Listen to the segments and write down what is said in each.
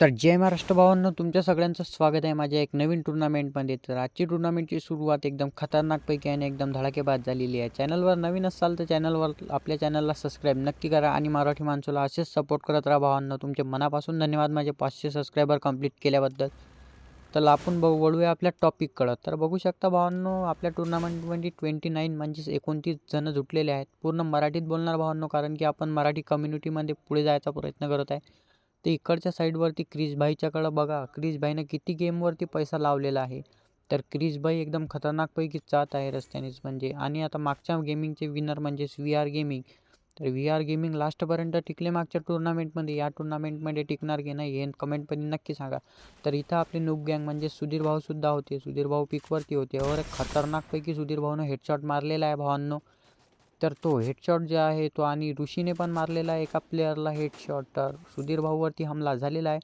तर जय महाराष्ट्र भावांनो तुमच्या सगळ्यांचं स्वागत आहे माझ्या एक नवीन टुर्नामेंटमध्ये. तर आजची टुर्नामेंटची सुरुवात एकदम खतरनाकपैकी आणि एकदम धडाकेबाद झालेली आहे. चॅनलवर नवीन असाल तर चॅनलवर आपल्या चॅनलला सबस्क्राईब नक्की करा आणि मराठी माणसाला असेच सपोर्ट करत राहा भावांनो. तुमचे मनापासून धन्यवाद. माझे पाचशे सबस्क्रायबर कंप्लीट केल्याबद्दल. तर आपण बघू वळूया आपल्या टॉपिककडं तर बघू शकता भावांनो आपल्या टुर्नामेंटमध्ये ट्वेंटी नाईन म्हणजेच एकोणतीस जणं जुटलेले आहेत. पूर्ण मराठीत बोलणार भावांनो कारण की आपण मराठी कम्युनिटीमध्ये पुढे जायचा प्रयत्न करत आहे. ते इकडच्या साईडवरती क्रिशभाईच्याकडं बघा. क्रिशभाईनं किती गेमवरती पैसा लावलेला आहे. तर क्रिशभाई एकदम खतरनाकपैकी जात आहे रस्त्यानेच म्हणजे. आणि आता मागच्या गेमिंगचे विनर म्हणजेच व्ही आर गेमिंग तर व्ही आर गेमिंग लास्टपर्यंत टिकले मागच्या टुर्नामेंटमध्ये या टुर्नामेंटमध्ये टिकणार की नाही हे कमेंटमध्ये नक्की सांगा. तर इथं आपले नूब गँग म्हणजे सुधीर भाऊसुद्धा होते. सुधीर भाऊ पिकवरती होते. और खतरनाकपैकी सुधीर भाऊनं हेडशॉट मारलेला आहे भावांनो. तर तो हेडशॉट जे आहे तो आणि ऋषीने पण मारलेला आहे एका प्लेअरला हेडशॉट तर सुधीर भाऊवरती हमला झालेला आहे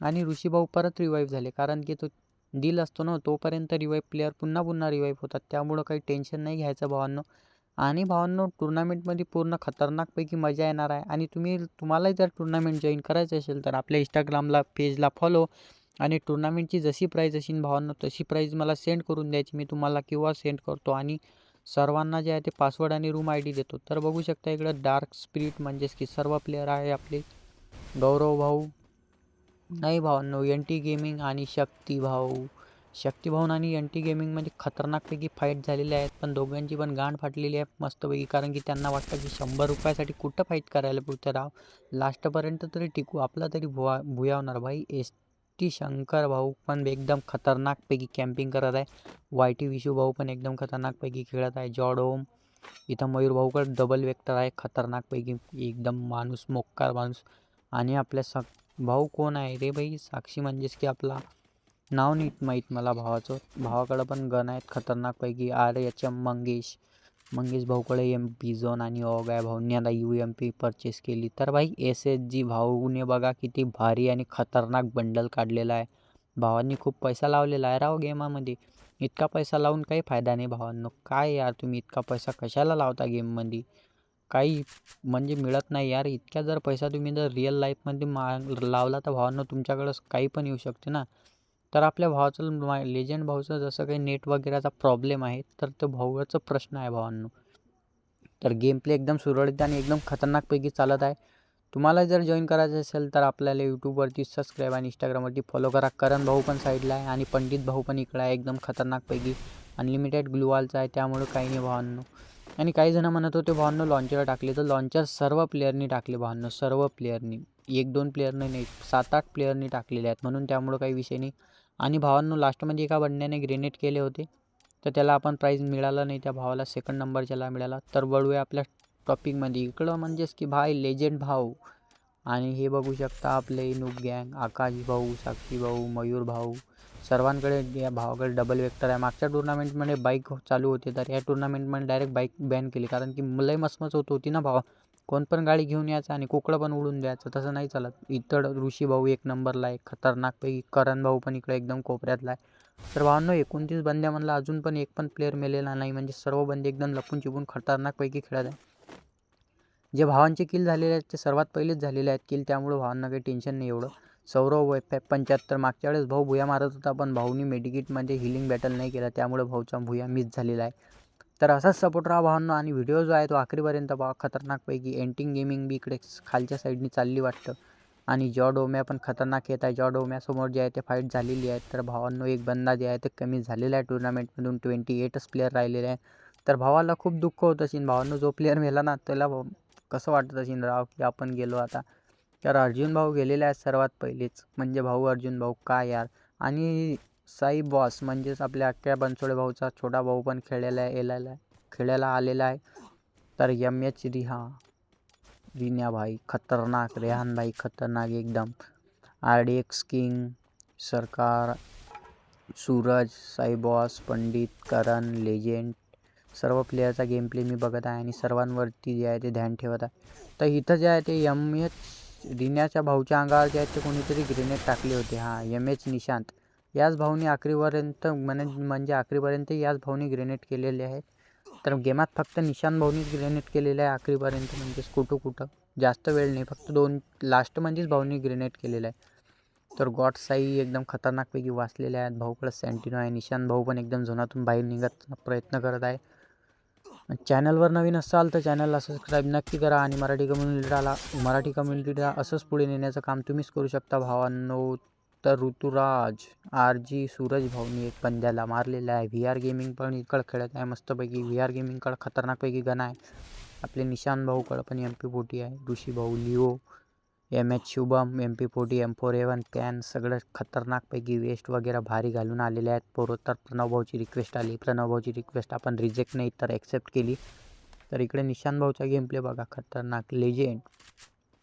आणि ऋषी भाऊ परत रिवाईव्ह झाले. कारण की तो डील असतो ना तोपर्यंत रिवाईव्ह प्लेअर पुन्हा पुन्हा रिवाईव्ह होतात. त्यामुळं काही टेन्शन नाही घ्यायचं भावांनो. आणि भावांनो टुर्नामेंटमध्ये पूर्ण खतरनाकपैकी मजा येणार आहे. आणि तुम्ही तुम्हालाही जर टुर्नामेंट जॉईन करायचं असेल तर आपल्या इंस्टाग्रामला पेजला फॉलो आणि टुर्नामेंटची जशी प्राईज असेल भावांनो तशी प्राईज मला सेंड करून द्यायची. मी तुम्हाला किंवा सेंड करतो आणि सर्वांना जे आहे ते पासवर्ड आणि रूम आय डी देतो. तर बघू शकता इकडं डार्क स्पिरिट म्हणजेच की सर्व प्लेअर आहे आपले. गौरव भाऊ नाही भावांनो एन टी गेमिंग आणि शक्ती भाऊ. शक्ती भाऊन आणि एन टी गेमिंगमध्ये खतरनाकपैकी फाईट झालेले आहेत पण दोघांची पण गांड फाटलेली आहे मस्तपैकी. कारण की त्यांना वाटतं की शंभर रुपयासाठी कुठं फाईट करायला पुढचं राव? लास्टपर्यंत तरी टिकू आपला तरी भुवा भुयावणार भाई. एस टी शंकर भाऊ पण एकदम खतरनाकपैकी कॅम्पिंग करत आहे. वाय टी विशू भाऊ पण एकदम खतरनाकपैकी खेळत आहे. जॉड ओम इथं मयूर भाऊकडे डबल वेक्टर आहे. खतरनाकपैकी एकदम माणूस मोक्कार माणूस. आणि आपल्या सा भाऊ कोण आहे रे भाई साक्षी म्हणजेच की आपला नाव नीट माहीत मला भावाचं. भावाकडं पण गण आहेत खतरनाकपैकी. R H M Mangesh Mangesh भाऊकडे M P zone आणि ऑग आहे भाऊंनी आता यू एम पी परचेस केली. तर भाई एस एच जी भाऊने बघा किती भारी आणि खतरनाक बंडल काढलेला आहे. भावांनी खूप पैसा लावलेला आहे राव गेमामध्ये. इतका पैसा लावून काही फायदा नाही भावांनो. काय यार तुम्ही इतका पैसा कशाला लावता गेममध्ये? काही म्हणजे मिळत नाही यार. इतक्या जर पैसा तुम्ही जर रिअल लाईफमध्ये मा लावला तर भावांनो तुमच्याकडं काही पण येऊ शकते ना. तर आपल्या भावाचं लेजंड भाऊचं जसं काही नेट वगैरेचा प्रॉब्लेम आहे तर तो भाऊचं प्रश्न आहे भावांनो. तर गेम प्ले एकदम सुरळीत आणि एकदम खतरनाकपैकी चालत आहे. तुम्हाला जर जॉईन करायचं असेल तर आपल्याला यूट्यूबवरती सबस्क्राईब आणि इंस्टाग्रामवरती फॉलो करा. करण भाऊ पण साईडला आहे आणि पंडित भाऊ पण इकडं आहे एकदम खतरनाकपैकी. अनलिमिटेड ग्लुवालचा आहे त्यामुळं काही नाही भावांनो. आणि काही जण म्हणत होते भावांनो लॉन्चर टाकले तर लॉन्चर सर्व प्लेयरनी टाकले भावांनो सर्व प्लेयरनी एक दोन प्लेयरने नाही सात आठ प्लेयरनी टाकलेले आहेत. म्हणून त्यामुळं काही विषय नाही. आणि भावांनो लास्टमध्ये एका बंड्याने ग्रेनेड केले होते. तर त्याला आपण प्राईज मिळाला नाही. त्या भावाला सेकंड नंबरच्याला मिळाला. तर वळूया आपल्या टॉपिकमध्ये इकडं म्हणजेच की भाई लेजेंड भाऊ. आणि हे बघू शकता आपले नूब गँग आकाश भाऊ साक्षी भाऊ मयूर भाऊ. सर्वांकडे या भावाकडे डबल वेक्टर आहे. मागच्या टुर्नामेंटमध्ये बाईक चालू होते. तर या टुर्नामेंटमध्ये डायरेक्ट बाईक बॅन केली. कारण की लय मसमस होत होती ना भावा. कोण पण गाडी घेऊन यायचं आणि कुकडं पण उडून द्यायचं तसं नाही चालत. इतर ऋषीभाऊ एक नंबरला आहे खतरनाकपैकी करण भाऊ पण इकडे एकदम कोपऱ्यातला आहे. तर भावांनो एकोणतीस बंद्यामधला अजून पण एक पण प्लेअर मेलेला नाही म्हणजे सर्व बंदे एकदम लपून चिपून खतरनाकपैकी खेळत आहे जे भावांचे किल झालेले आहेत ते सर्वात पहिलेच झालेले आहेत किल त्यामुळे भावांना काही टेन्शन नाही एवढं. सौरव वय पंच्याहत्तर मागच्या वेळेस भाऊ भुया मारत होता पण भाऊनी मेडिकिटमध्ये हिलिंग बॅटल नाही केला त्यामुळे भाऊचा भुया मिस झालेला आहे. तर असाच सपोर्ट राहा भावांनो. आणि व्हिडिओ जो आहे तो आखरीपर्यंत पहा. खतरनाकपैकी एंटिंग गेमिंग बी इकडे खालच्या साईडनी चालली वाटतं. आणि जॉ डोम्या पण खतरनाक येत आहे. जॉ डोम्यासमोर जे आहे ते फाईट झालेली आहे. तर भावांनो एक बंदा जे आहे ते कमी झालेला आहे टुर्नामेंटमधून ट्वेंटी एटच प्लेअर राहिलेले आहे. तर भावाला खूप दुःख होत असेल. भावांनो जो प्लेअर मेला ना त्याला कसं वाटत असेल राव की आपण गेलो आता? तर अर्जुन भाऊ गेलेले आहेत सर्वात पहिलेच. म्हणजे भाऊ अर्जुन भाऊ काय यार? आणि साई बॉस म्हणजेच आपल्या अख्ख्या बनसोडे भाऊचा छोटा भाऊ पण खेळायला येलेला आहे खेळायला आलेला आहे. तर यम एच रिहा रिन्या भाई खतरनाक रेहान भाई खतरनाक एकदम. R D X king Sarkar Suraj Sai boss Pandit Karan legend. सर्व प्लेयरचा गेम प्ले मी बघत आहे आणि सर्वांवरती जे आहे ते ध्यान ठेवत आहे. तर इथं जे आहे ते यम एच रिन्याच्या भाऊच्या अंगावर जे आहे ते कोणीतरी ग्रेनेड टाकले होते. हां यम एच निशांत. याच भाऊनी आखरीपर्यंत म्हणे म्हणजे आखरीपर्यंत याच भाऊनी ग्रेनेड केलेले आहे. तर गेमात फक्त निशान भाऊनीच ग्रेनेड केलेलं आहे आखरीपर्यंत म्हणजेच कुठं कुठं. जास्त वेळ नाही फक्त दोन लास्ट म्हणजेच भाऊनी ग्रेनेड केलेलं आहे. तर गॉड साई एकदम खतरनाकपैकी वाचलेले आहेत. भाऊकडे सँटिनो आहे निशान भाऊ पण एकदम झोनातून बाहेर निघत प्रयत्न करत आहे. चॅनलवर नवीन असाल तर चॅनलला सबस्क्राईब नक्की करा आणि मराठी कम्युनिटीला मराठी कम्युनिटीला असंच पुढे नेण्याचं काम तुम्हीच करू शकता भावांनो. तर ऋतुराज आर जी सूरज भाऊनी एक पंद्याला मारलेला आहे. व्ही आर गेमिंग पण इकडं खेळत आहे मस्तपैकी. व्ही आर गेमिंगकडं खतरनाकपैकी गण आहे. आपले निशान भाऊकडं पण एम पी फोर्टी आहे. ऋषी भाऊ, Leo M H Shubham M P forty M four A one pan सगळं खतरनाकपैकी वेस्ट वगैरे भारी घालून आलेले आहेत. पोरं तर प्रणव भाऊची रिक्वेस्ट आली. प्रणव भाऊची रिक्वेस्ट आपण रिजेक्ट नाही तर ॲक्सेप्ट केली. तर इकडे निशान भाऊचा गेम प्ले बघा. खतरनाक लेजेंड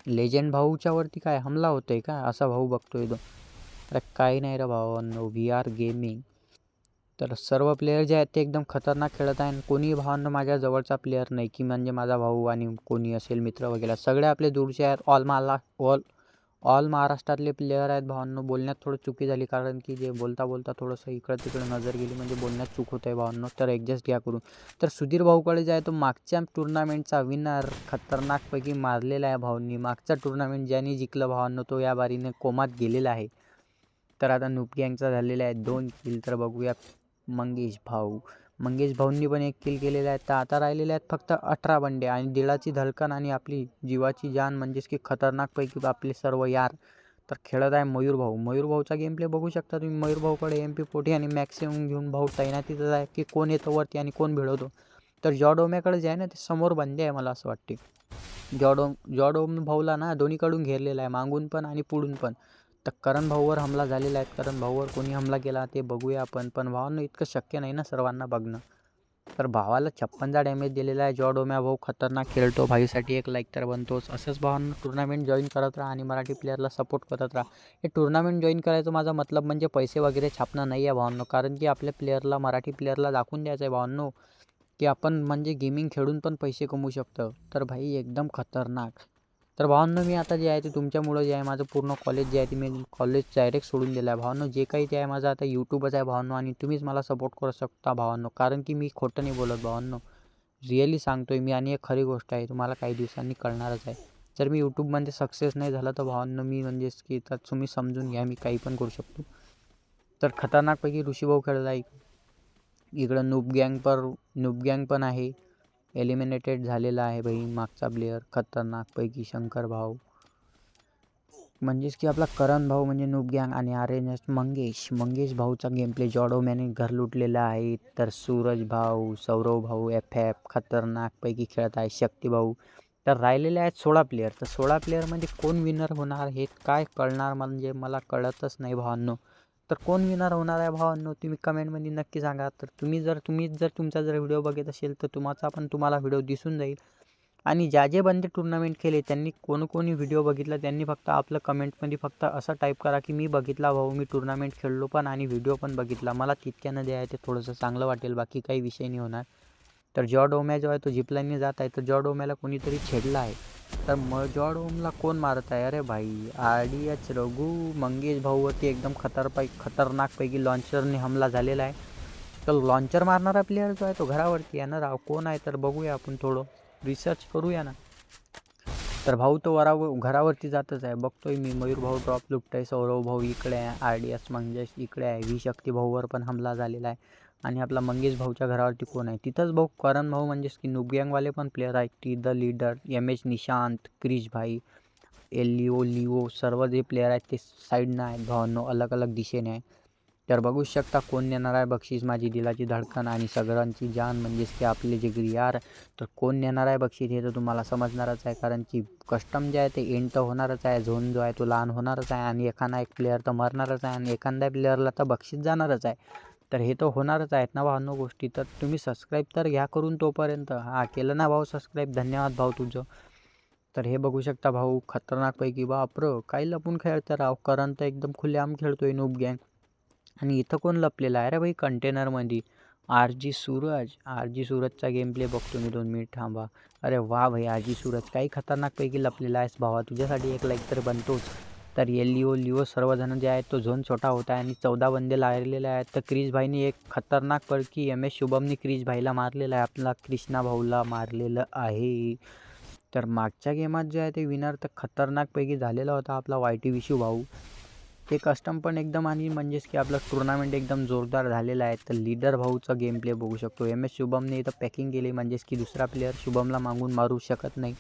लेजेंड भाऊच्यावरती काय हमला होतोय का? असा भाऊ बघतोय तो. अरे काही नाही रे भावांनो व्ही आर गेमिंग तर सर्व प्लेयर जे आहेत ते एकदम खतरनाक खेळत आहे आणि कोणीही भावांनो माझ्या जवळचा प्लेयर नाही की म्हणजे माझा भाऊ आणि कोणी असेल मित्र वगैरे सगळे आपले दूरचे आहेत. ऑल माला ऑल ऑल महाराष्ट्रातले प्लेयर आहेत भावांनो. बोलण्यात थोडं चुकी झाली कारण की जे बोलता बोलता थोडंसं इकडं तिकडं नजर गेली म्हणजे बोलण्यात चूक होत आहे भावांनो. तर ॲडजस्ट घ्या करून. तर सुधीर भाऊकडे जे आहे तो मागच्या टुर्नामेंटचा विनर खतरनाकपैकी मारलेला आहे भाऊंनी मागचा टुर्नामेंट ज्यांनी जिंकलं भावांनो तो या बारीने कोमात गेलेला आहे. तर आता नुप गँगचा झालेला आहे दोन किल तर बघूया मंगेश भाऊ. मंगेश भाऊंनी पण एक किल केलेला आहे. तर आता राहिलेले आहेत फक्त अठरा बंडे आणि दिलाची धडकन आणि आपली जीवाची जान म्हणजेच की खतरनाकपैकी आपले सर्व यार. तर खेळत आहे मयूर भाऊ. मयूर भाऊचा गेम प्ले बघू शकता तुम्ही. मयूर भाऊकडे एम पी फोर्टी आणि मॅक्सिमम घेऊन भाऊ तैनातीतच आहे की कोण येतं वरती आणि कोण भिडवतो. तर जॉडोम्याकडे जे आहे ना ते समोर बंदे आहे मला असं वाटते. जॉडोम जॉडोम भाऊला ना दोन्हीकडून घेरलेला आहे. मागून पण आणि पुढून पण. तर करण भाऊवर हमला झालेला आहे. करण भाऊवर कोणी हमला केला ते बघूया आपण. पण भावांना इतकं शक्य नाही ना सर्वांना बघणं. तर भावाला छप्पनचा डॅमेज दिलेला आहे. जॉ डोम्या भाऊ खतरनाक खेळतो. भाईसाठी एक लाईक तर बनतोच. असंच भावांना टुर्नामेंट जॉईन करत राहा आणि मराठी प्लेअरला सपोर्ट करत राहा. हे टुर्नामेंट जॉईन करायचं माझा मतलब म्हणजे पैसे वगैरे छापणं नाही आहे भावांनो. कारण की आपल्या प्लेअरला मराठी प्लेअरला दाखवून द्यायचं आहे भावांनो की आपण म्हणजे गेमिंग खेळून पण पैसे कमवू शकतो. तर भाई एकदम खतरनाक. तर भावांनो मी आता जे आहे ते तुमच्यामुळं जे आहे माझं पूर्ण कॉलेज जे आहे ते मी कॉलेज डायरेक्ट सोडून दिलं आहे भावांनो जे काही ते आहे माझं आता यूट्यूबच आहे भावांनो आणि तुम्हीच मला सपोर्ट करू शकता भावांनो. कारण की मी खोटं नाही बोलत भावांनो. रिअली आहे मी आणि एक खरी गोष्ट आहे तुम्हाला काही दिवसांनी कळणारच आहे. जर मी यूट्यूबमध्ये सक्सेस नाही झालं तर भावांनो मी म्हणजेच की तर तुम्ही समजून घ्या मी काही पण करू शकतो. तर खतरनाकपैकी ऋषीभाऊ खेळला आहे इकडं नूब गँग पर नूब गँग पण आहे. एलिमिनेटेड झालेला आहे भाई. मागचा प्लेयर खतरनाकपैकी शंकर भाऊ. म्हणजेच की आपला करण भाऊ म्हणजे नूब गँग आणि R N S Mangesh. Mangesh भाऊचा गेम प्ले जॉडोमॅने घर लुटलेला आहे. तर सूरज भाऊ सौरव भाऊ एफ एफ खतरनाकपैकी खेळत आहे. शक्ती भाऊ. तर राहिलेले आहेत सोळा प्लेयर तर सोळा प्लेअरमध्ये कोण विनर होणार हे काय कळणार म्हणजे मला कळतच नाही भावांनो. तर कोण विनर होणार आहे भावांनो तुम्ही कमेंटमध्ये नक्की सांगा. तर तुम्ही जर तुम्ही जर तुमचा जर व्हिडिओ बघत असेल तर तुमचा पण तुम्हाला व्हिडिओ दिसून जाईल. आणि ज्या जे बंदे टुर्नामेंट केले त्यांनी कोण कोणी व्हिडिओ बघितला त्यांनी फक्त आपलं कमेंटमध्ये फक्त असं टाईप करा की मी बघितला भाऊ मी टुर्नामेंट खेळलो पण आणि व्हिडिओ पण बघितला. मला तितक्यानं द्याय ते थोडंसं चांगलं वाटेल बाकी काही विषय नाही होणार. तर जॉ डोम्या जो आहे तो जिपलाईनने जात आहे. तर जॉ डोम्याला कोणीतरी छेडला आहे. तर मग जॉ कोण मारत आहे? अरे भाई R D H Raghu Mangesh भाऊवरती एकदम खतरपाई खतरनाकपैकी लॉन्चरने हमला झालेला आहे. तर लॉन्चर मारणारा प्लेअर जो आहे तो घरावरती आहे ना राव? कोण आहे? तर बघूया आपण थोडं. रिसर्च करूया ना. तर भाऊ तो वरावर घरावरती जातच आहे. बघतोय मी मयूर भाऊ ड्रॉप लुपटाय सौरव भाऊ इकडे आहे आर डी एस मंगेश इकडे आहे व्ही शक्ती भाऊवर पण हमला झालेला आहे. आणि आपला मंगेश भाऊच्या घरावरती कोण आहे. तिथंच भाऊ करण भाऊ म्हणजेच की नुबगँगवाले पण प्लेयर आहेत. T the leader M H Nishant Krish भाई एलिओ लिओ सर्व जे प्लेयर आहेत ते साईडनं आहेत. भावांनो अलग अलग दिशेने आहे. तर बघू शकता कोण नेणार आहे बक्षीस माझी दिलाची धडकन आणि सगळ्यांची जान. म्हणजेच की आपले जे यार तर कोण नेणार आहे बक्षीस हे तर तुम्हाला समजणारच आहे. कारण की कस्टम जे आहे ते एंड तर होणारच आहे. झोन जो आहे तो लहान होणारच आहे. आणि एखादा एक प्लेअर तर मरणारच आहे. आणि एखाद्या प्लेअरला तर बक्षीस जाणारच आहे. तर हे तर होणारच आहेत ना भावनो गोष्टी. तर तुम्ही सबस्क्राईब तर घ्या करून तोपर्यंत. हां केलं ना भाऊ सबस्क्राईब धन्यवाद भाऊ तुझं. तर हे बघू शकता भाऊ खतरनाकपैकी. बापरं काही लपून खेळतं राव. करण तर एकदम खुलेआम खेळतोय नूब गँग आणि इथं कोण लपलेलं आहे रे भाई? कंटेनरमध्ये R G Suraj. R G सूरजचा game play बघतो मी दोन मिनिट थांबा. अरे वा भाई आर जी सूरज. काही खतरनाकपैकी लपलेला आहेस भावा. तुझ्यासाठी एक लाईक तर बनतोच. तर एलिओ लिओ सर्वजण जे आहेत तो झोन छोटा होता आहे आणि चौदा बंदे लागलेले आहेत. तर क्रिश भाईने एक खतरनाक पडकी एम एस शुभमनी क्रिसभाईला मारलेला आहे. आपला कृष्णा भाऊला मारलेलं आहे. तर मागच्या गेमात जे आहे ते विनर तर खतरनाकपैकी झालेला होता आपला वाय टी विशू भाऊ. ते कस्टम पण एकदम आणि म्हणजेच की आपलं टुर्नामेंट एकदम जोरदार झालेला आहे. तर लीडर भाऊचा गेम प्ले बघू शकतो. एम एस शुभमने इथं पॅकिंग केली म्हणजेच की दुसरा प्लेअर शुभमला मागून मारू शकत नाही.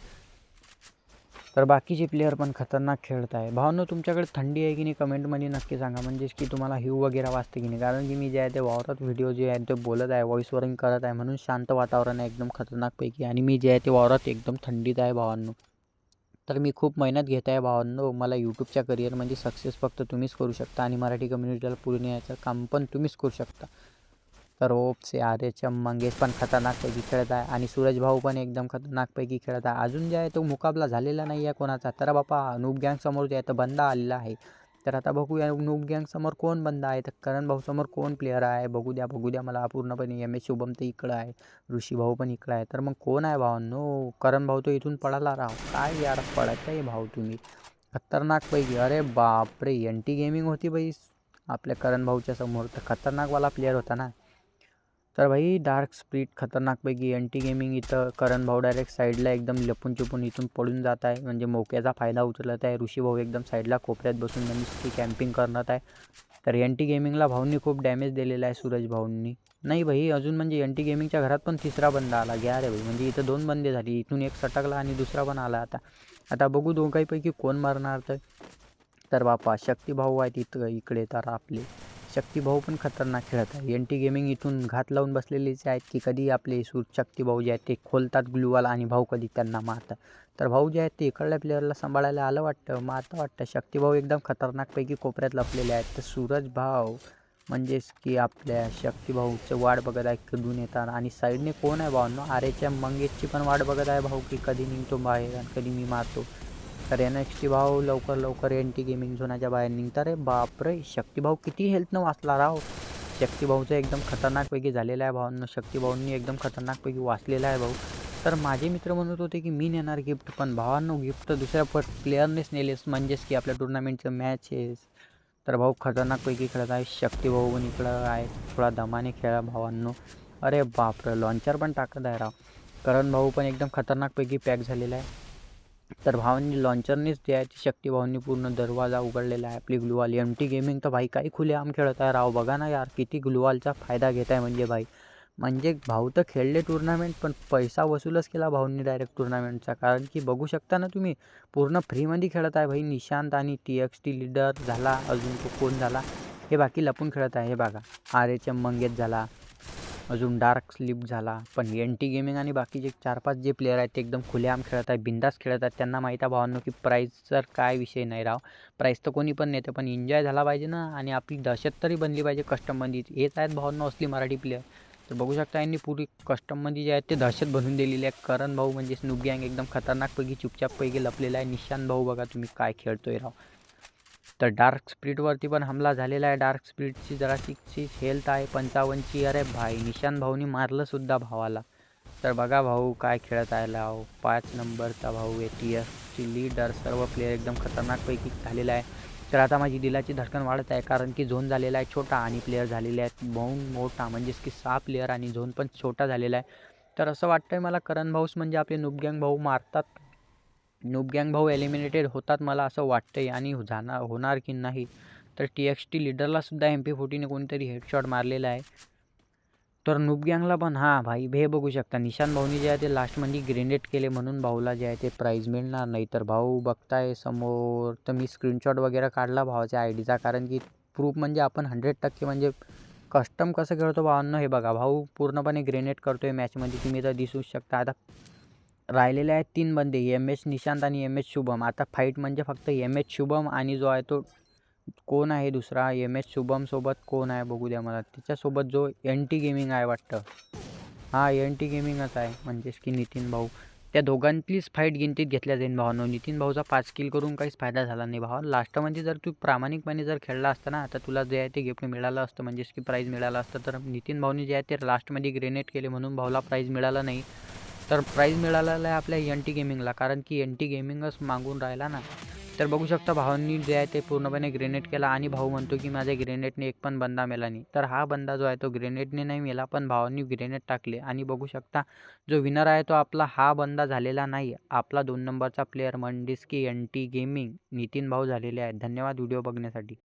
तर बाकीचे प्लेअर पण खतरनाक खेळत आहे. भावनो तुमच्याकडे थंडी आहे की नाही कमेंटमध्ये नक्की सांगा. म्हणजेच की तुम्हाला हिव वगैरे वाजते की नाही? कारण की मी जे आहे ते वावरात व्हिडिओ जे आहे ते बोलत आहे व्हॉइस करत आहे. म्हणून शांत वातावरण आहे एकदम खतरनाकपैकी. आणि मी जे आहे ते वावरात एकदम थंडीत आहे भावांनो. तर मी खूप मेहनत घेत आहे भावांनो. मला यूट्यूबच्या करिअरमध्ये सक्सेस फक्त तुम्हीच करू शकता. आणि मराठी कम्युनिटीला पुढे न्यायचं काम पण तुम्हीच करू शकता. तर ओपसे आर्यच्या मंगेश पण खतरनाकपैकी खेळत आहे. आणि सूरज भाऊ पण एकदम खतरनाकपैकी खेळत आहे. अजून जे आहे तो मुकाबला झालेला नाही आहे कोणाचा. तर बापा नूब गँगसमोर जे आहे तर बंदा आलेला आहे. तर आता बघूया नूब गँगसमोर कोण बंदा आहे? तर करण भाऊसमोर कोण प्लेअर आहे? बघू द्या बघू द्या. मला पूर्णपणे एम एस शुभम तर इकडं आहे. ऋषी भाऊ पण इकडं आहे. तर मग कोण आहे भावांनो? करण भाऊ तो इथून पळाला राहा काय यार पडत आहे भाऊ तुम्ही? खतरनाकपैकी. अरे बापरे एन टी गेमिंग होती बाई. आपल्या करण भाऊच्या समोर. तर खतरनाकवाला प्लेअर होता ना? तर भाई डार्क स्प्रिट खतरनाकपैकी अँटी गेमिंग इथं करण भाऊ डायरेक्ट साईडला एकदम लपून चुपून इथून पळून जात आहे. म्हणजे मोक्याचा फायदा उचलत आहे. ऋषी भाऊ एकदम साईडला कोपऱ्यात बसून म्हणजे कॅम्पिंग करत आहे. तर एंटी गेमिंगला भाऊंनी खूप डॅमेज दिलेला आहे सूरज भाऊंनी. नाही भाई अजून म्हणजे एंटी गेमिंगच्या घरात पण तिसरा बंदा आला. घ्या रे भाई. म्हणजे इथं दोन बंदे झाली. इथून एक सटकला आणि दुसरा पण आला आता. आता बघू दोघांपैकी कोण मारणार तर. तर बापा शक्ती भाऊ आहेत इथं इकडे तर आपले. शक्तीभाऊ पण खतरनाक खेळत आहे एन टी गेमिंग इथून घात लावून बसलेलेच आहेत की कधी आपले सूर शक्तीभाऊ जे आहेत ते खोलतात ग्लूवाला आणि भाऊ कधी त्यांना मारतात. तर भाऊ जे आहेत ते इकडल्या प्लेअरला सांभाळायला आलं वाटतं मारतं वाटतं. शक्तीभाऊ एकदम खतरनाकपैकी कोपऱ्यात लपलेले आहेत. तर सूरज भाऊ म्हणजेच की आपल्या शक्तीभाऊचं वाट बघत आहे कधून येतात आणि साईडने कोण आहे भाऊंनो आरेच्या मंगेशची पण वाट बघत आहे भाऊ की कधी निघतो बाहेर आणि कधी मी मारतो. तर एन एक्स टी भाऊ लवकर लवकर एन टी गेमिंग झोनाच्या बाहेर निघता रे बापरे शक्तीभाऊ किती हेल्थनं वाचला राव. शक्तीभाऊचं एकदम खतरनाकपैकी झालेलं आहे भावांनो शक्तीभाऊंनी एकदम खतरनाकपैकी वाचलेला आहे भाऊ. तर माझे मित्र म्हणत होते की मी नेणार गिफ्ट पण भावांनो गिफ्ट दुसऱ्या फर्स्ट प्लेअरनेच नेलेस. म्हणजेच की आपल्या टुर्नामेंटचं मॅच आहे तर भाऊ खतरनाकपैकी खेळत आहे. शक्तीभाऊ पण इकडं आहे. थोडा दमाने खेळा भावांनो. अरे बापरे लॉन्चर पण टाकत आहे राव. करण भाऊ पण एकदम खतरनाकपैकी पॅक झालेला आहे. तर भावांनी लॉन्चरनेच द्यायची शक्ती भावांनी पूर्ण दरवाजा उघडलेला आहे. आपली ग्लुवाल एम टी गेमिंग तर भाई काही खुले आम खेळत आहे. राव बघा ना यार किती ग्लुवालचा फायदा घेत आहे म्हणजे भाई. म्हणजे भाऊ तर खेळले टुर्नामेंट पण पैसा वसूलच केला भाऊंनी डायरेक्ट टुर्नामेंटचा कारण की बघू शकता ना तुम्ही पूर्ण फ्रीमध्ये खेळत आहे भाई निशांत आणि टी एक्स टी लीडर झाला. अजून तो कोण झाला? हे बाकी लपून खेळत आहे. हे बघा. आर एच एम मंगेश झाला. अजून डार्क स्लिप झाला. पण एन टी गेमिंग आणि बाकीचे चार पाच जे प्लेयर आहेत ते एकदम खुलेआम खेळत आहेत बिंदास खेळत आहेत. त्यांना माहीत आहे भावांनो की प्राईजचा काय विषय नाही राव. प्राईज तर कोणी पण नेते पण एन्जॉय झाला पाहिजे ना. आणि आपली दहशत तरी बनली पाहिजे कस्टममध्ये हेच आहेत भावांनो असली मराठी प्लेअर तर बघू शकता यांनी पुरी कस्टममध्ये जे आहेत ते दहशत बनवून दिलेली आहे करण भाऊ म्हणजे स्नूप गँग एकदम खतरनाकपैकी चुपचापपैकी लपलेला आहे. निशांत भाऊ बघा तुम्ही काय खेळतोय राव. तर डार्क स्पीडवरती पण हमला झालेला आहे. डार्क स्प्रिटची जराशीची हेल्थ आहे पंचावन्नची. अरे भाई निशान भाऊनी मारलंसुद्धा भावाला. तर बघा भाऊ काय खेळत आहे लाव. पाच नंबरचा भाऊ आहे टी एसची लीडर सर्व प्लेयर एकदम खतरनाकपैकी झालेला आहे. तर आता माझी दिलाची धडकन वाढत आहे कारण की झोन झालेला आहे छोटा आणि प्लेअर झालेले आहेत. भाऊ मोठा म्हणजेच की सहा प्लेअर आणि झोन पण छोटा झालेला आहे. तर असं वाटतं आहे मला करण भाऊस म्हणजे आपले नुबगँग भाऊ मारतात. नुबगँग भाऊ एलिमिनेटेड होतात मला असं वाटतंय आणि जाणार होणार की नाही? तर टी एक्स टी लिडरलासुद्धा एम पी फोर्टीने कोणीतरी हेडशॉट मारलेला आहे. तर नुबगँगला पण हां भाई हे बघू शकता निशान भाऊनी जे आहे ते लास्टमध्ये ग्रेनेड केले म्हणून भाऊला जे आहे ते प्राईज मिळणार नाही. तर भाऊ बघताय समोर तर मी स्क्रीनशॉट वगैरे काढला भावाच्या आय डीचा कारण की प्रूफ म्हणजे आपण हंड्रेड टक्के म्हणजे कस्टम कसं खेळतो भावांना हे बघा भाऊ पूर्णपणे ग्रेनेड करतो आहे मॅचमध्ये तुम्ही तर दिसूच शकता. आता राहिलेले आहेत तीन बंदे एम एच निशांत आणि एम एच शुभम. आता फाईट म्हणजे फक्त एम एच शुभम आणि जो आहे तो कोण आहे दुसरा? एम एच शुभमसोबत कोण आहे बघू द्या मला. त्याच्यासोबत जो एन टी गेमिंग आहे वाटतं. हां एन टी गेमिंगच आहे. म्हणजेच की नितीन भाऊ. त्या दोघांतलीच फाईट गिनतीत घेतल्या जाईल भावानो. नितीन भाऊचा पाच किल करून काहीच फायदा झाला नाही भावा लास्टमध्ये जर तू प्रामाणिकपणे जर खेळला असता ना तर तुला जे आहे ते गिफ्ट मिळालं असतं. म्हणजेच की प्राईज मिळालं असतं. तर नितीन भाऊनी जे आहे ते लास्टमध्ये ग्रेनेट केले म्हणून भाऊला प्राईज मिळालं नाही. तर प्राईज मिळालेला आहे आपल्या एन टी गेमिंगला कारण की एन टी गेमिंगच मागून राहिला ना. तर बघू शकता भावांनी जे आहे ते पूर्णपणे ग्रेनेड केला आणि भाऊ म्हणतो की माझ्या ग्रेनेडने एक पण बंदा मेला नाही. तर हा बंदा जो आहे तो ग्रेनेडने नाही मेला पण भावांनी ग्रेनेड टाकले. आणि बघू शकता जो विनर आहे तो आपला हा बंदा झालेला नाही आपला दोन नंबरचा प्लेअर म्हणजेच की एन टी गेमिंग नितीन भाऊ झालेले आहेत. धन्यवाद व्हिडिओ बघण्यासाठी.